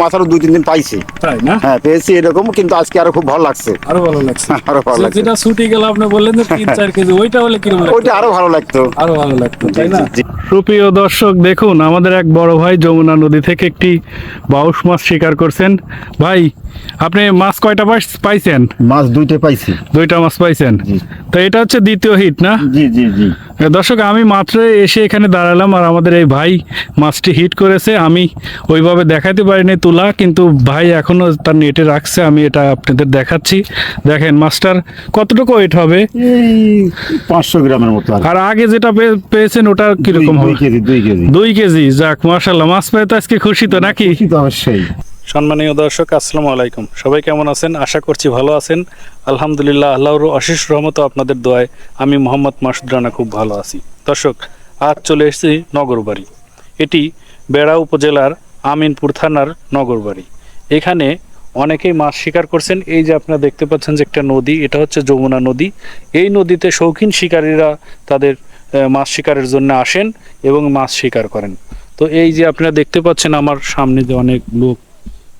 মাছ আরও দুই তিন দিন পাইছি। তাই না? হ্যাঁ পেয়েছি এরকম কিন্তু আজকে আরও খুব ভালো লাগছে। আরও ভালো লাগছে। আরও ভালো লাগছে। যেটা ছুটি গেল আপনি বললেন যে তিন চার কেজি ওইটা হলে কীরকম লাগতো? ওইটা আরও ভালো লাগতো। আরও ভালো লাগতো তাই না। সুপ্রিয় দর্শক দেখুন আমাদের এক বড় ভাই যমুনা নদী থেকে একটি বাউশ মাছ শিকার করছেন। ভাই আপনি মাছ কয়টা পাইস- পাইছেন? মাছ দুইটা পাইছি। দুইটা মাছ পাইছেন? তো এটা হচ্ছে দ্বিতীয় হিট না? জি জি জি। দর্শক আমি মাত্র এসে এখানে দাঁড়ালাম আর আমাদের এই ভাই মাছটি হিট করেছে। আমি ওইভাবে দেখাতে পারিনি তোলা কিন্তু ভাই এখনও তার নেটে রাখছে আমি এটা আপনাদের দেখাচ্ছি। দেখেন মাস্টার কতটুকু ওয়েট হবে? পাঁচশো গ্রামের মতো আর। আগে যেটা পেয়েছেন ওটা কীরকম হবে? কেজি দুই কেজি। দুই কেজি যাক মার্শাল্লাহ মাছ পেয়ে তো আজকে খুশি তো নাকি? অবশ্যই। সম্মানীয় দর্শক আসসালামু আলাইকুম। সবাই কেমন আছেন? আশা করছি ভালো আছেন। আলহামদুলিল্লাহ আল্লাহর অশেষ রহমত আপনাদের দোয়ায় আমি মোহাম্মদ মাসুদ রানা খুব ভালো আছি। দর্শক আজ চলে এসেছি নগরবাড়ি। এটি বেড়া উপজেলার আমিনপুর থানার নগরবাড়ি। এখানে অনেকেই মাছ শিকার করছেন। এই যে আপনারা দেখতে পাচ্ছেন যে একটা নদী, এটা হচ্ছে যমুনা নদী। এই নদীতে শৌখিন শিকারীরা তাদের মাছ শিকারের জন্য আসেন এবং মাছ শিকার করেন। তো এই যে আপনারা দেখতে পাচ্ছেন, আমার সামনে যে অনেক লোক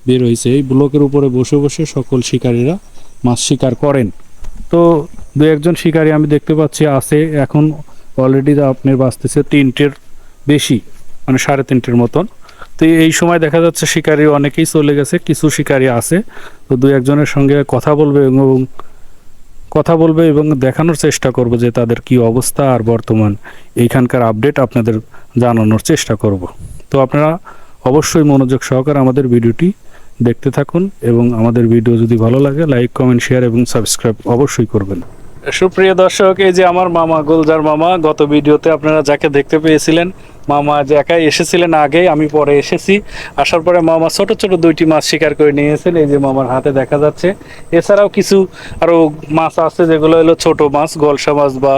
বের হয়েছে, এই ব্লকের উপরে বসে বসে সকল শিকারীরা মাছ শিকার করেন। তো দু একজন শিকারী আমি দেখতে পাচ্ছি আছে, এখন অলরেডি আপনার বাঁচতেছে তিনটের বেশি মানে সাড়ে তিনটের মতন। তো এই সময় দেখা যাচ্ছে শিকারী অনেকেই চলে গেছে, কিছু শিকারী আছে। তো দু একজনের সঙ্গে কথা বলবে এবং কথা বলবে এবং দেখানোর চেষ্টা করব যে তাদের কি অবস্থা আর বর্তমান। এইখানকার আপডেট আপনাদের জানানোর চেষ্টা করব। তো আপনারা অবশ্যই মনোযোগ সহকারে আমাদের ভিডিওটি দেখতে থাকুন এবং আমাদের ভিডিও যদি ভালো লাগে, লাইক, কমেন্ট, শেয়ার এবং সাবস্ক্রাইব অবশ্যই করবেন। সুপ্রিয় দর্শক, এই যে আমার মামা, গোলজার মামা, গত ভিডিওতে আপনারা যাকে দেখতে পেয়েছিলেন, মামা যে একাই এসেছিলেন আগে, আমি পরে এসেছি। আসার পরে মামা ছোট ছোট দুইটি মাছ শিকার করে নিয়েছেন, এই যে মামার হাতে দেখা যাচ্ছে। এছাড়াও কিছু আরও মাছ আছে, যেগুলো হলো ছোট মাছ, গলসা মাছ বা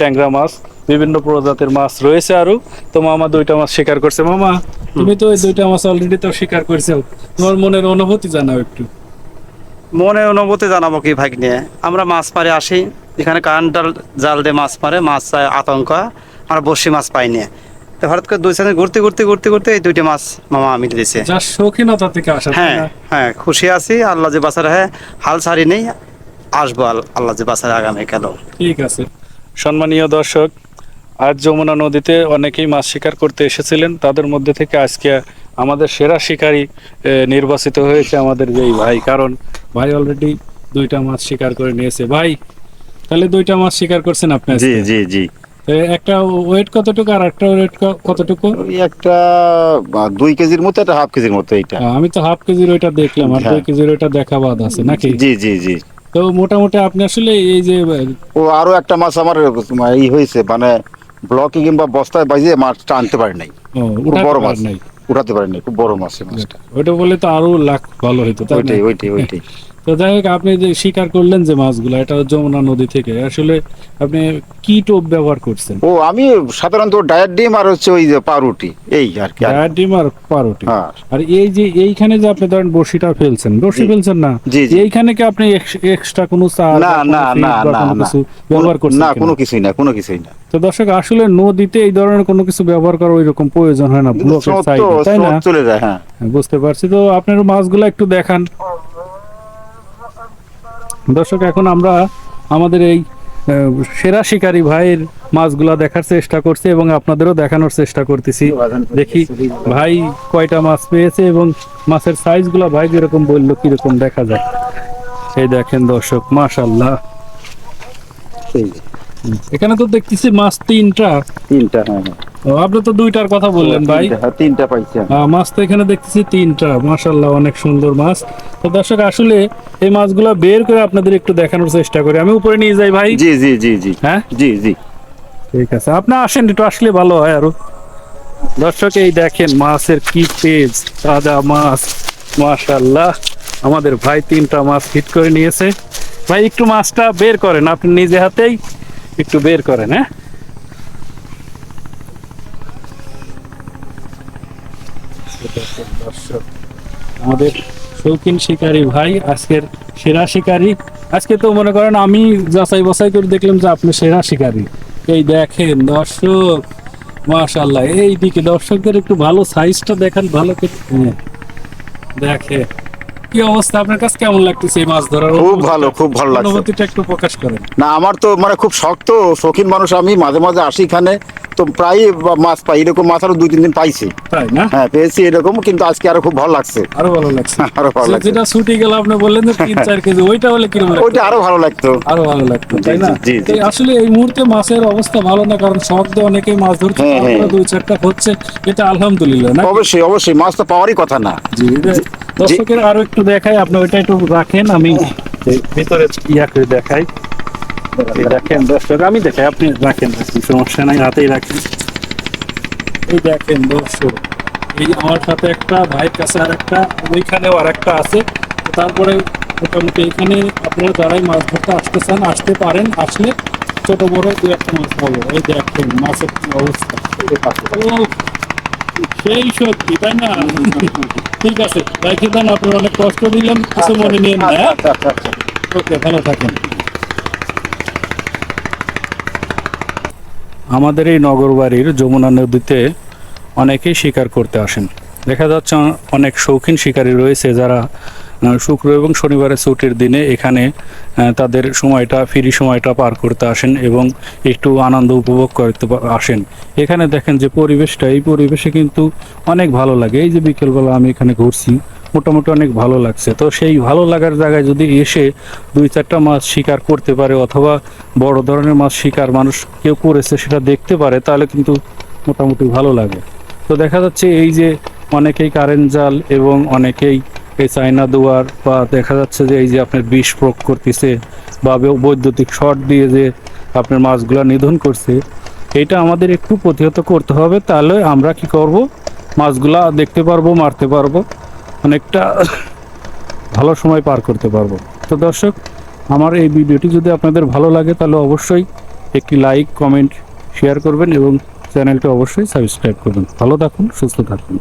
ট্যাংরা মাছ, বিভিন্ন প্রজাতির মাছ রয়েছে আরও। তো মামা দুইটা মাছ শিকার করছে। মামা, তুমি তো ওই দুইটা মাছ অলরেডি তো শিকার করছ। তোমার মনের অনুভূতি জানাও একটু। মনে অনুভূতি জানাব কি ভাগ নিয়ে আমরা মাছ মারে আসি এখানে কারেন্টার জাল দিয়ে মাছ মারে মাছ চায় আতঙ্ক আমরা বসি মাছ পাই নিয়ে তো হঠাৎ করে দুই সাথে ঘুরতে ঘুরতে ঘুরতে ঘুরতে এই দুইটা মাছ মামা আমি দিয়েছে শৌখিনতা থেকে আসা হ্যাঁ হ্যাঁ খুশি আছি আল্লাহ যে বাসার হ্যাঁ হাল ছাড়ি নেই আসব আল্লাহ যে বাসার আগামী কাল ঠিক আছে। সম্মানীয় দর্শক আজ যমুনা নদীতে অনেকেই মাছ শিকার করতে এসেছিলেন তাদের মধ্যে থেকে আজকে আমাদের সেরা শিকারী নির্বাচিত হয়েছে আমাদের যেই ভাই। কারণ ভাই অলরেডি দুইটা মাছ শিকার করে নিয়েছে। ভাই তাহলে দুইটা মাছ শিকার করছেন আপনি জি জি জি। একটা ওয়েট কতটুকু আর একটা ওয়েট কতটুকু? একটা দুই কেজির মতো একটা হাফ কেজির মতো এইটা। আমি তো হাফ কেজির ওইটা দেখলাম আর হ্যাঁ। দুই কেজির ওইটা দেখা বাদ আছে নাকি? জি জি জি। তো মোটামুটি আপনি আসলে এই যে ও আরও একটা মাছ আমার ই হয়েছে মানে ব্লকে কিংবা বস্তায় বাজিয়ে মাছটা আনতে পারি নাই। বড় মাছ নাই। উঠাতে পারেনি খুব বড় মাছ মাছটা। ওইটা বলে তো আরও লাখ ভালো হইতো ওইটাই ওইটাই ওইটাই। তো যাই হোক আপনি যে শিকার করলেন যে মাছগুলো এটা যমুনা নদী থেকে। আসলে আপনি কি টোপ ব্যবহার করছেন? ও আমি সাধারণত ডায়েট ডিম আর হচ্ছে ওই যে পাউরুটি এই আর কি। ডায়ার ডিম আর পাউরুটি। হ্যাঁ। আর এই যে এইখানে যে আপনি ধরেন বড়শিটা ফেলছেন বড়শি ফেলছেন না। এইখানে কি আপনি এক্সট্রা কোনো চার না না না না কোনো কিছু ব্যবহার করছেন না কোনো? কিছুই না কোনো কিছুই না। তো দর্শক আসলে নদীতে এই ধরনের কোনো কিছু ব্যবহার করার ওইরকম প্রয়োজন হয় না ব্লকের সাইডে তাই না? চলে যায় হ্যাঁ। হ্যাঁ, বুঝতে পারছি। তো আপনার মাছগুলো একটু দেখান। দর্শক এখন আমরা আমাদের এই সেরা শিকারী ভাইয়ের মাছগুলা দেখার চেষ্টা করছি এবং আপনাদেরও দেখানোর চেষ্টা করতেছি। দেখি ভাই কয়টা মাছ পেয়েছে এবং মাছের সাইজগুলো ভাই যেরকম বলল কীরকম দেখা যায়। এই দেখেন দর্শক মাশাল্লাহ এখানে তো দেখতেছি মাছ তিনটা। তিনটা হ্যাঁ হ্যাঁ। আপনি তো দুইটার কথা বললেন ভাই। তিনটা, হ্যাঁ, তিনটা পাইছি আমি। মাছ তো এখানে দেখতেছি তিনটা মাশাল্লাহ অনেক সুন্দর মাছ। তো দর্শক আসলে এই মাছগুলো বের করে আপনাদের একটু দেখানোর চেষ্টা করি। আমি উপরে নিয়ে যাই ভাই। জি জি জি জি। হ্যাঁ? জি জি। ঠিক আছে। আপনি আসেন একটু আসলে ভালো হয় আরও। দর্শক এই দেখেন মাছের কি পেজ তাজা মাছ মাশাল্লাহ আমাদের ভাই তিনটা মাছ হিট করে নিয়েছে। ভাই একটু মাছটা বের করেন আপনি নিজে হাতেই একটু বের করেন হ্যাঁ? দর্শক আমাদের শৌখিন শিকারী ভাই আজকের সেরা শিকারী। আজকে তো মনে করেন আমি যাচাই বাছাই করে দেখলাম যে আপনি সেরা শিকারী। এই দেখেন দর্শক মাশাল্লাহ এই দিকে দর্শকদের একটু ভালো সাইজটা দেখান ভালো হ্যাঁ। দেখে কি অবস্থা? আপনার কাছে কেমন লাগতেছে এই মাছ ধরার খুব ভালো খুব ভালো লাগছে। অনুভূতিটা একটু প্রকাশ করেন। না আমার তো মানে খুব শক্ত শৌখিন মানুষ আমি মাঝে মাঝে আসি এখানে। তো প্রায় মাছ পাই এরকম মাছ আরও দুই তিন দিন পাইছি। হ্যাঁ পেয়েছি এরকম কিন্তু আজকে আরও খুব ভালো লাগছে। আরও ভালো লাগছে। আরও ভালো লাগছে। যেটা ছুটি গেল আপনি বললেন যে তিন চার কেজি ওইটা হলে কীরকম লাগতো? ওইটা আরও ভালো লাগতো। আরও ভালো লাগতো তাই না? আসলে এই মুহূর্তে মাছের অবস্থা ভালো না কারণ শখ দিয়ে অনেকেই মাছ ধরছে হ্যাঁ, হ্যাঁ। দুই চারটা হচ্ছে এটা আলহামদুলিল্লাহ না? অবশ্যই অবশ্যই মাছ তো পাওয়ারই কথা না। জি দর্শকের আরও একটু দেখাই আপনি ওইটা একটু রাখেন আমি এই ভিতরে ইয়া করে দেখাই। দেখেন দর্শক আমি দেখাই আপনি রাখেন রাখেন, সমস্যা নাই হাতেই রাখেন এই দেখেন দর্শক এই আমার সাথে একটা ভাইয়ের কাছে আর একটা ওইখানেও আর একটা আছে তারপরে মোটামুটি এখানে আপনারা যারাই মাছ ধরতে আসতে চান আসতে পারেন আসলে ছোট বড় দু একটা মাছ পাবো এই দেখেন মাছের কি অবস্থা সেই সত্যি তাই না ঠিক আছে রাখি দেন আপনার অনেক কষ্ট দিলাম কিছু মনে নিয়ে না? ওকে ভালো থাকেন আমাদের এই নগর বাড়ির যমুনা নদীতে অনেকেই শিকার করতে আসেন। দেখা যাচ্ছে অনেক শৌখিন শিকারী রয়েছে যারা শুক্র এবং শনিবারের ছুটির দিনে এখানে তাদের সময়টা, ফ্রি সময়টা পার করতে আসেন এবং একটু আনন্দ উপভোগ করতে আসেন। এখানে দেখেন যে পরিবেশটা, এই পরিবেশে কিন্তু অনেক ভালো লাগে। এই যে বিকেলবেলা আমি এখানে ঘুরছি মোটামুটি অনেক ভালো লাগছে। তো সেই ভালো লাগার জায়গায় যদি এসে দুই চারটা মাছ শিকার করতে পারে অথবা বড় ধরনের মাছ শিকার মানুষ কেউ করেছে সেটা দেখতে পারে, তাহলে কিন্তু মোটামুটি ভালো লাগে। তো দেখা যাচ্ছে এই যে অনেকেই কারেন্ট জাল এবং অনেকেই এই চাইনা দুয়ার বা দেখা যাচ্ছে যে এই যে আপনার বিষ প্রয়োগ করতেছে বা, বৈদ্যুতিক শর্ট দিয়ে যে আপনার মাছগুলো নিধন করছে, এটা আমাদের একটু প্রতিহত করতে হবে। তাহলে আমরা কি করব? মাছগুলা দেখতে পারব, মারতে পারব। অনেকটা ভালো সময় পার করতে পারব। তো দর্শক, আমার এই ভিডিওটি যদি আপনাদের ভালো লাগে, তাহলে অবশ্যই একটি লাইক, কমেন্ট, শেয়ার করবেন এবং চ্যানেলটি অবশ্যই সাবস্ক্রাইব করবেন। ভালো থাকুন, সুস্থ থাকুন।